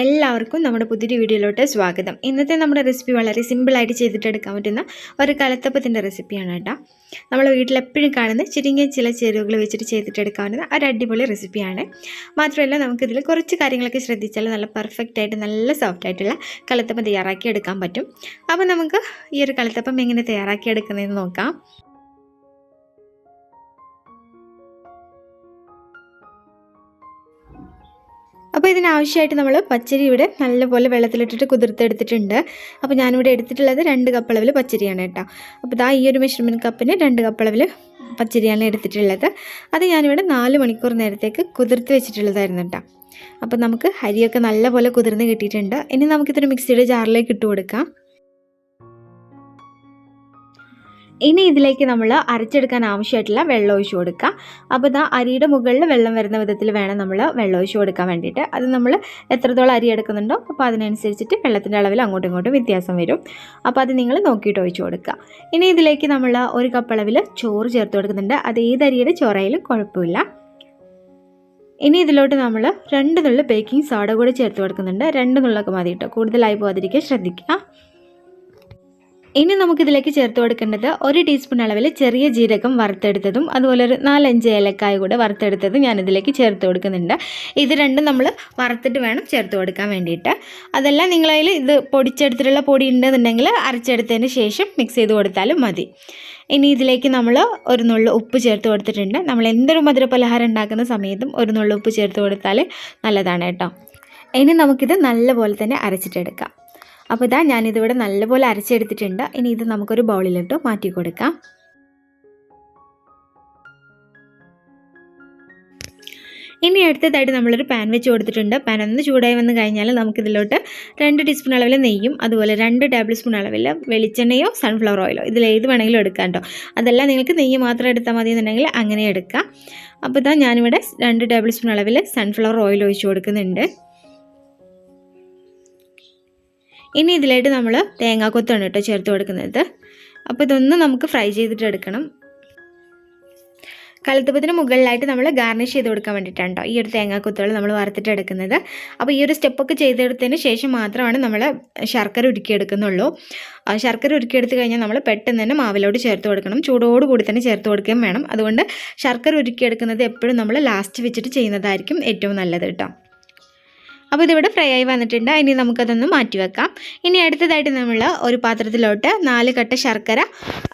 എല്ലാവർക്കും നമ്മുടെ പുതിയൊരു വീഡിയോയിലോട്ട് സ്വാഗതം. ഇന്നത്തെ നമ്മുടെ റെസിപ്പി വളരെ സിമ്പിളായിട്ട് ചെയ്തിട്ടെടുക്കാൻ പറ്റുന്ന ഒരു കലത്തപ്പത്തിന്റെ റെസിപ്പിയാണ് കേട്ടോ. നമ്മൾ വീട്ടിലെപ്പോഴും കാണുന്ന ചുരുങ്ങിയ ചില ചേരുവകൾ വെച്ചിട്ട് ചെയ്തിട്ടെടുക്കാവുന്ന ഒരു അടിപൊളി റെസിപ്പിയാണ് മാത്രമല്ല നമുക്കിതിൽ കുറച്ച് കാര്യങ്ങളൊക്കെ ശ്രദ്ധിച്ചാൽ നല്ല പെർഫെക്റ്റ് ആയിട്ട് നല്ല സോഫ്റ്റ് ആയിട്ടുള്ള കലത്തപ്പം തയ്യാറാക്കി എടുക്കാൻ പറ്റും. അപ്പോൾ നമുക്ക് ഈ ഒരു കലത്തപ്പം എങ്ങനെ തയ്യാറാക്കി എടുക്കുന്നതെന്ന് നോക്കാം. അപ്പോൾ ഇതിനാവശ്യമായിട്ട് നമ്മൾ പച്ചരി ഇവിടെ നല്ലപോലെ വെള്ളത്തിലിട്ടിട്ട് കുതിർത്തെടുത്തിട്ടുണ്ട്. അപ്പോൾ ഞാനിവിടെ എടുത്തിട്ടുള്ളത് രണ്ട് കപ്പ് അളവിൽ പച്ചരിയാണ് കേട്ടോ. അപ്പോൾ ഇതാ ഈ ഒരു മെഷർമെന്റ് കപ്പിന് രണ്ട് കപ്പ് അളവിൽ പച്ചരിയാണ് എടുത്തിട്ടുള്ളത്. അത് ഞാനിവിടെ നാല് മണിക്കൂർ നേരത്തേക്ക് കുതിർത്ത് വെച്ചിട്ടുള്ളതായിരുന്നു കേട്ടോ. അപ്പോൾ നമുക്ക് അരിയൊക്കെ നല്ലപോലെ കുതിർന്ന് കിട്ടിയിട്ടുണ്ട്. ഇനി നമുക്കിതൊരു മിക്സിയുടെ ജാറിലേക്ക് ഇട്ട് കൊടുക്കാം. ഇനി ഇതിലേക്ക് നമ്മൾ അരച്ചെടുക്കാൻ ആവശ്യമായിട്ടുള്ള വെള്ളം ഒഴിച്ചു കൊടുക്കുക. അപ്പോൾ ഇതാ അരിയുടെ മുകളിൽ വെള്ളം വരുന്ന വിധത്തിൽ വേണം നമ്മൾ വെള്ളം ഒഴിച്ചു കൊടുക്കാൻ വേണ്ടിയിട്ട്. അത് നമ്മൾ എത്രത്തോളം അരി എടുക്കുന്നുണ്ടോ അപ്പോൾ അതിനനുസരിച്ചിട്ട് വെള്ളത്തിന്റെ അളവിൽ അങ്ങോട്ടും ഇങ്ങോട്ടും വ്യത്യാസം വരും. അപ്പോൾ അത് നിങ്ങൾ നോക്കിയിട്ട് ഒഴിച്ചു കൊടുക്കുക. ഇനി ഇതിലേക്ക് നമ്മൾ ഒരു കപ്പളവിൽ ചോറ് ചേർത്ത് കൊടുക്കുന്നുണ്ട്. അത് ഏത് അരിയുടെ ചോറയിലും കുഴപ്പമില്ല. ഇനി ഇതിലോട്ട് നമ്മൾ രണ്ട് നുള്ള ബേക്കിംഗ് സോഡ കൂടി ചേർത്ത് കൊടുക്കുന്നുണ്ട്. രണ്ട് നുള്ളൊക്കെ മതി കേട്ടോ കൂടുതലായി പോകാതിരിക്കാൻ ശ്രദ്ധിക്കുക. ഇനി നമുക്കിതിലേക്ക് ചേർത്ത് കൊടുക്കേണ്ടത് ഒരു ടീസ്പൂൺ അളവിൽ ചെറിയ ജീരകം വറുത്തെടുത്തതും അതുപോലെ ഒരു നാലഞ്ച് ഏലക്കായ കൂടെ വറുത്തെടുത്തതും ഞാനിതിലേക്ക് ചേർത്ത് കൊടുക്കുന്നുണ്ട്. ഇത് രണ്ടും നമ്മൾ വറുത്തിട്ട് വേണം ചേർത്ത് കൊടുക്കാൻ വേണ്ടിയിട്ട്. അതെല്ലാം നിങ്ങളതിൽ ഇത് പൊടിച്ചെടുത്തിട്ടുള്ള പൊടി ഉണ്ടെന്നുണ്ടെങ്കിൽ അരച്ചെടുത്തതിന് ശേഷം മിക്സ് ചെയ്ത് കൊടുത്താലും മതി. ഇനി ഇതിലേക്ക് നമ്മൾ ഒരു നുള്ളു ഉപ്പ് ചേർത്ത് കൊടുത്തിട്ടുണ്ട്. നമ്മൾ എന്തൊരു മധുര പലഹാരം ഉണ്ടാക്കുന്ന സമയത്തും ഒരു നുള്ളു ഉപ്പ് ചേർത്ത് കൊടുത്താൽ നല്ലതാണ് കേട്ടോ. ഇനി നമുക്കിത് നല്ലപോലെ തന്നെ അരച്ചിട്ടെടുക്കാം. അപ്പോൾ ഇതാ ഞാനിതിവിടെ നല്ലപോലെ അരച്ചെടുത്തിട്ടുണ്ട്. ഇനി ഇത് നമുക്കൊരു ബൗളിലിട്ട് മാറ്റി കൊടുക്കാം ഇനി അടുത്തതായിട്ട് നമ്മളൊരു പാൻ വെച്ച് കൊടുത്തിട്ടുണ്ട്. പാൻ ഒന്ന് ചൂടായി വന്ന് കഴിഞ്ഞാൽ നമുക്കിതിലോട്ട് രണ്ട് ടീസ്പൂൺ അളവിൽ നെയ്യും അതുപോലെ രണ്ട് ടേബിൾ സ്പൂൺ അളവിൽ വെളിച്ചെണ്ണയോ സൺഫ്ലവർ ഓയിലോ ഇതിൽ ഏത് വേണമെങ്കിലും എടുക്കാം കേട്ടോ. അതെല്ലാം നിങ്ങൾക്ക് നെയ്യ് മാത്രം എടുത്താൽ മതി എന്നുണ്ടെങ്കിൽ അങ്ങനെ എടുക്കാം. അപ്പോൾ ഇതാ ഞാനിവിടെ രണ്ട് ടേബിൾ സ്പൂൺ അളവിൽ സൺഫ്ലവർ ഓയിൽ ഒഴിച്ച് കൊടുക്കുന്നുണ്ട്. ഇനി ഇതിലായിട്ട് നമ്മൾ തേങ്ങാക്കൊത്താണ് കേട്ടോ ചേർത്ത് കൊടുക്കുന്നത്. അപ്പോൾ ഇതൊന്ന് നമുക്ക് ഫ്രൈ ചെയ്തിട്ട് എടുക്കണം. കലത്തപ്പത്തിന് മുകളിലായിട്ട് നമ്മൾ ഗാർണിഷ് ചെയ്ത് കൊടുക്കാൻ വേണ്ടിയിട്ടാണ് ഈ ഒരു തേങ്ങാക്കൊത്തുകൾ നമ്മൾ വറുത്തിട്ട് എടുക്കുന്നത്. അപ്പോൾ ഈ ഒരു സ്റ്റെപ്പൊക്കെ ചെയ്തെടുത്തതിന് ശേഷം മാത്രമാണ് നമ്മൾ ശർക്കര ഉരുക്കിയെടുക്കുന്നുള്ളൂ. ശർക്കര ഉരുക്കിയെടുത്ത് കഴിഞ്ഞാൽ നമ്മൾ പെട്ടെന്ന് തന്നെ മാവിലോട് ചേർത്ത് കൊടുക്കണം. ചൂടോട് കൂടി തന്നെ ചേർത്ത് കൊടുക്കുകയും വേണം. അതുകൊണ്ട് ശർക്കര ഉരുക്കിയെടുക്കുന്നത് എപ്പോഴും നമ്മൾ ലാസ്റ്റ് വെച്ചിട്ട് ചെയ്യുന്നതായിരിക്കും ഏറ്റവും നല്ലത് കേട്ടോ അപ്പോൾ ഇതിവിടെ ഫ്രൈ ആയി വന്നിട്ടുണ്ട്. ഇനി നമുക്കതൊന്ന് മാറ്റി വെക്കാം. ഇനി അടുത്തതായിട്ട് നമ്മൾ ഒരു പാത്രത്തിലോട്ട് നാല് കട്ട ശർക്കര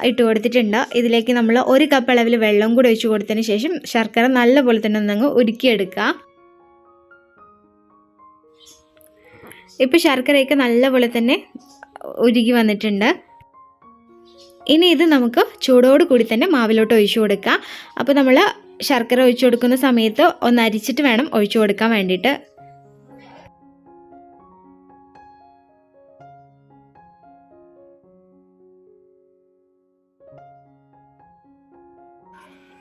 ഇട്ട് കൊടുത്തിട്ടുണ്ട്. ഇതിലേക്ക് നമ്മൾ ഒരു കപ്പ് അളവിൽ വെള്ളം കൂടി ഒഴിച്ചു കൊടുത്തതിന് ശേഷം ശർക്കര നല്ലപോലെ തന്നെ ഒന്നങ്ങ് ഉരുക്കിയെടുക്കുക. ഇപ്പോൾ ശർക്കരയൊക്കെ നല്ലപോലെ തന്നെ ഉരുകി വന്നിട്ടുണ്ട്. ഇനി ഇത് നമുക്ക് ചൂടോട് കൂടി തന്നെ മാവിലോട്ട് ഒഴിച്ചു കൊടുക്കാം. അപ്പോൾ നമ്മൾ ശർക്കര ഒഴിച്ചു കൊടുക്കുന്ന സമയത്ത് ഒന്ന് അരിച്ചിട്ട് വേണം ഒഴിച്ചു കൊടുക്കാൻ വേണ്ടിയിട്ട്.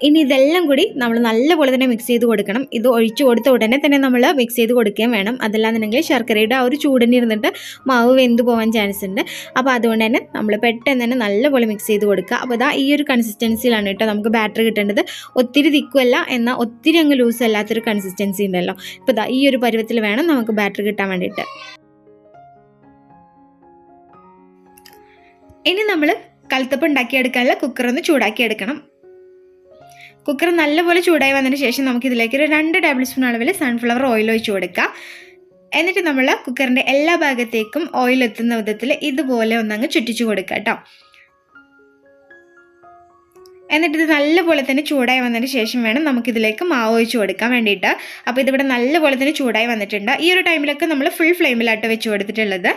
ഇനി ഇതെല്ലാം കൂടി നമ്മൾ നല്ലപോലെ തന്നെ മിക്സ് ചെയ്ത് കൊടുക്കണം. ഇത് ഒഴിച്ചു കൊടുത്ത ഉടനെ തന്നെ നമ്മൾ മിക്സ് ചെയ്ത് കൊടുക്കുകയും വേണം. അതല്ലാന്നുണ്ടെങ്കിൽ ശർക്കരയുടെ ആ ഒരു ചൂടിന് ഇരുന്നിട്ട് മാവ് വെന്ത് പോകാൻ ചാൻസ് ഉണ്ട്. അപ്പോൾ അതുകൊണ്ട് തന്നെ നമ്മൾ പെട്ടെന്ന് തന്നെ നല്ലപോലെ മിക്സ് ചെയ്ത് കൊടുക്കുക. അപ്പോൾ ഇതാ ഈ ഒരു കൺസിസ്റ്റൻസിയിലാണ് കേട്ടോ നമുക്ക് ബാറ്റർ കിട്ടേണ്ടത്. ഒത്തിരി തിക്കുമല്ല എന്നാൽ ഒത്തിരി അങ്ങ് ലൂസ് അല്ലാത്തൊരു കൺസിസ്റ്റൻസി ഉണ്ടല്ലോ. ഇപ്പോൾ ഇതാ ഈ ഒരു പരുവത്തിൽ വേണം നമുക്ക് ബാറ്റർ കിട്ടാൻ വേണ്ടിയിട്ട്. ഇനി നമ്മൾ കലത്തപ്പം ഉണ്ടാക്കിയെടുക്കാനുള്ള കുക്കറൊന്ന് ചൂടാക്കിയെടുക്കണം. കുക്കർ നല്ലപോലെ ചൂടായി വന്നതിന് ശേഷം നമുക്കിതിലേക്ക് ഒരു രണ്ട് ടേബിൾ സ്പൂൺ അളവിൽ സൺഫ്ലവർ ഓയിൽ ഒഴിച്ചു കൊടുക്കാം എന്നിട്ട് നമ്മൾ കുക്കറിന്റെ എല്ലാ ഭാഗത്തേക്കും ഓയിൽ എത്തുന്ന വിധത്തിൽ ഇതുപോലെ ഒന്നങ്ങ് ചുറ്റിച്ചു കൊടുക്കുക കേട്ടോ. എന്നിട്ട് ഇത് നല്ലപോലെ തന്നെ ചൂടായി വന്നതിന് ശേഷം വേണം നമുക്കിതിലേക്ക് മാവ് ഒഴിച്ച് കൊടുക്കാൻ വേണ്ടിയിട്ട്. അപ്പോൾ ഇതിവിടെ നല്ലപോലെ തന്നെ ചൂടായി വന്നിട്ടുണ്ട്. ഈ ഒരു ടൈമിലൊക്കെ നമ്മൾ ഫുൾ ഫ്ലെയിമിലായിട്ട് വെച്ച് കൊടുത്തിട്ടുള്ളത്.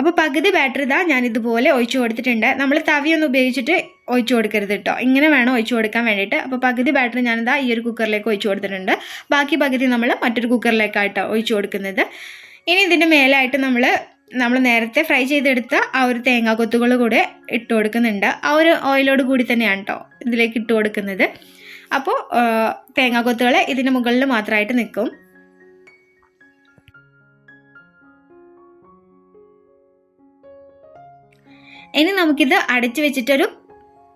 അപ്പോൾ പകുതി ബാറ്ററി ഇതാ ഞാൻ ഇതുപോലെ ഒഴിച്ചു കൊടുത്തിട്ടുണ്ട്. നമ്മൾ തവിയൊന്നും ഉപയോഗിച്ചിട്ട് ഒഴിച്ചു കൊടുക്കരുത് കേട്ടോ ഇങ്ങനെ വേണം ഒഴിച്ചു കൊടുക്കാൻ വേണ്ടിയിട്ട്. അപ്പോൾ പകുതി ബാറ്ററി ഞാനിതാ ഈ ഒരു കുക്കറിലേക്ക് ഒഴിച്ചു കൊടുത്തിട്ടുണ്ട്. ബാക്കി പകുതി നമ്മൾ മറ്റൊരു കുക്കറിലേക്കായിട്ടോ ഒഴിച്ചു കൊടുക്കുന്നത്. ഇനി ഇതിന്റെ മേലായിട്ട് നമ്മൾ നമ്മൾ നേരത്തെ ഫ്രൈ ചെയ്തെടുത്ത ആ ഒരു തേങ്ങാ കൊത്തുകൾ കൂടെ ഇട്ട് കൊടുക്കുന്നുണ്ട്. ആ ഒരു ഓയിലോട് കൂടി തന്നെയാണ് കേട്ടോ ഇതിലേക്ക് ഇട്ട് കൊടുക്കുന്നത്. അപ്പോൾ തേങ്ങാ കൊത്തുകൾ ഇതിന് മുകളിൽ മാത്രമായിട്ട് നിൽക്കും ഇനി നമുക്കിത് അടച്ചു വെച്ചിട്ടൊരു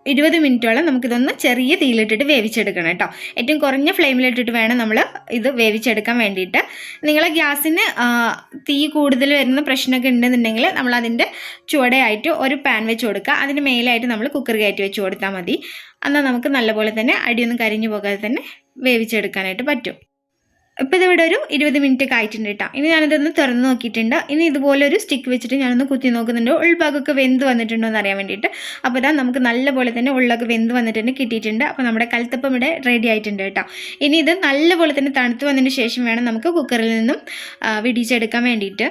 ഇരുപത് മിനിറ്റോളം നമുക്കിതൊന്ന് ചെറിയ തീയിലിട്ടിട്ട് വേവിച്ചെടുക്കണം കേട്ടോ. ഏറ്റവും കുറഞ്ഞ ഫ്ലെയിമിലിട്ടിട്ട് വേണം നമ്മൾ ഇത് വേവിച്ചെടുക്കാൻ വേണ്ടിയിട്ട്. നിങ്ങൾ ഗ്യാസിന് തീ കൂടുതൽ വരുന്ന പ്രശ്നമൊക്കെ ഉണ്ടെന്നുണ്ടെങ്കിൽ നമ്മൾ അതിന്റെ ചുവടയായിട്ട് ഒരു പാൻ വെച്ച് കൊടുക്കുക. അതിന് മേലായിട്ട് നമ്മൾ കുക്കർ കയറ്റി വെച്ച് കൊടുത്താൽ മതി. എന്നാൽ നമുക്ക് നല്ലപോലെ തന്നെ അടിയൊന്നും കരിഞ്ഞു പോകാതെ തന്നെ വേവിച്ചെടുക്കാനായിട്ട് പറ്റും. ഇപ്പോൾ ഇതിവിടെ ഒരു ഇരുപത് മിനിറ്റ് ഒക്കെ ആയിട്ടുണ്ട് കേട്ടോ. ഇനി ഞാനിതൊന്ന് തുറന്ന് നോക്കിയിട്ടുണ്ട്. ഇനി ഇതുപോലെ ഒരു സ്റ്റിക്ക് വെച്ചിട്ട് ഞാനൊന്ന് കുത്തി നോക്കുന്നുണ്ട്. ഉൾഭാഗമൊക്കെ വെന്ത് വന്നിട്ടുണ്ടോ എന്ന് അറിയാൻ വേണ്ടിയിട്ട്. അപ്പോൾ ഇതാ നമുക്ക് നല്ലപോലെ തന്നെ ഉള്ളൊക്കെ വെന്ത് വന്നിട്ടുണ്ട് കിട്ടിയിട്ടുണ്ട്. അപ്പോൾ നമ്മുടെ കൽത്തപ്പം ഇവിടെ റെഡി ആയിട്ടുണ്ട് കേട്ടോ. ഇനി ഇത് നല്ലപോലെ തന്നെ തണുത്ത് വന്നതിന് ശേഷം വേണം നമുക്ക് കുക്കറിൽ നിന്നും വിടിച്ചെടുക്കാൻ വേണ്ടിയിട്ട്.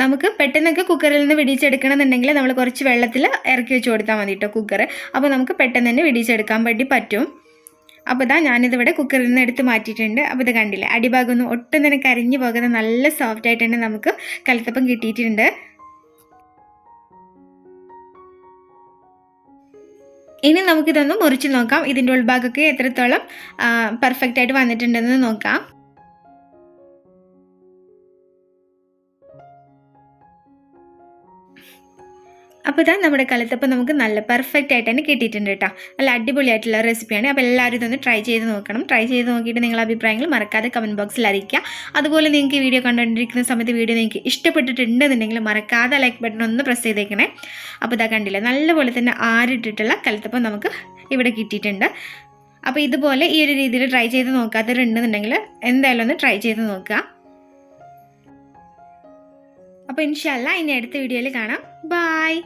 നമുക്ക് പെട്ടെന്നൊക്കെ കുക്കറിൽ നിന്ന് വിടിച്ചെടുക്കണമെന്നുണ്ടെങ്കിൽ നമ്മൾ കുറച്ച് വെള്ളത്തിൽ ഇറക്കി വെച്ച് കൊടുത്താൽ മതി കേട്ടോ കുക്കർ അപ്പോൾ നമുക്ക് പെട്ടെന്ന് തന്നെ വിടിച്ചെടുക്കാൻ വേണ്ടി പറ്റും. അപ്പോൾ ഇതാ ഞാനിതിവിടെ കുക്കറിൽ നിന്ന് എടുത്ത് മാറ്റിയിട്ടുണ്ട്. അപ്പോൾ ഇത് കണ്ടില്ലേ? അടിഭാഗം ഒന്നും ഒട്ടും തന്നെ കരിഞ്ഞു പോകാതെ നല്ല സോഫ്റ്റ് ആയിട്ട് തന്നെ നമുക്ക് കലത്തപ്പം കിട്ടിയിട്ടുണ്ട്. ഇനി നമുക്കിതൊന്ന് മുറിച്ച് നോക്കാം. ഇതിന്റെ ഉൾഭാഗമൊക്കെ എത്രത്തോളം പെർഫെക്റ്റ് ആയിട്ട് വന്നിട്ടുണ്ടെന്ന് നോക്കാം. അപ്പോൾ ഇതാ നമ്മുടെ കലത്തപ്പം നമുക്ക് നല്ല പെർഫെക്റ്റ് ആയിട്ട് തന്നെ കിട്ടിയിട്ടുണ്ട് കേട്ടോ നല്ല അടിപൊളിയായിട്ടുള്ള റെസിപ്പിയാണ് അപ്പോൾ എല്ലാവരും ഇതൊന്ന് ട്രൈ ചെയ്ത് നോക്കണം. ട്രൈ ചെയ്ത് നോക്കിയിട്ട് നിങ്ങളുടെ അഭിപ്രായങ്ങൾ മറക്കാതെ കമന്റ് ബോക്സിൽ അറിയിക്കുക. അതുപോലെ നിങ്ങൾക്ക് ഈ വീഡിയോ കണ്ടുകൊണ്ടിരിക്കുന്ന സമയത്ത് വീഡിയോ നിങ്ങൾക്ക് ഇഷ്ടപ്പെട്ടിട്ടുണ്ടെന്നുണ്ടെങ്കിൽ മറക്കാതെ ലൈക്ക് ബട്ടൺ ഒന്ന് പ്രസ് ചെയ്തേക്കണേ. അപ്പോൾ ഇതാ കണ്ടില്ല നല്ലപോലെ തന്നെ ആരിട്ടിട്ടുള്ള കലത്തപ്പം നമുക്ക് ഇവിടെ കിട്ടിയിട്ടുണ്ട്. അപ്പോൾ ഇതുപോലെ ഈ ഒരു രീതിയിൽ ട്രൈ ചെയ്ത് നോക്കാത്തവരുണ്ടെന്നുണ്ടെങ്കിൽ എന്തായാലും ഒന്ന് ട്രൈ ചെയ്ത് നോക്കുക. അപ്പോൾ ഇൻഷല്ല ഇനി അടുത്ത വീഡിയോയിൽ കാണാം. Bye.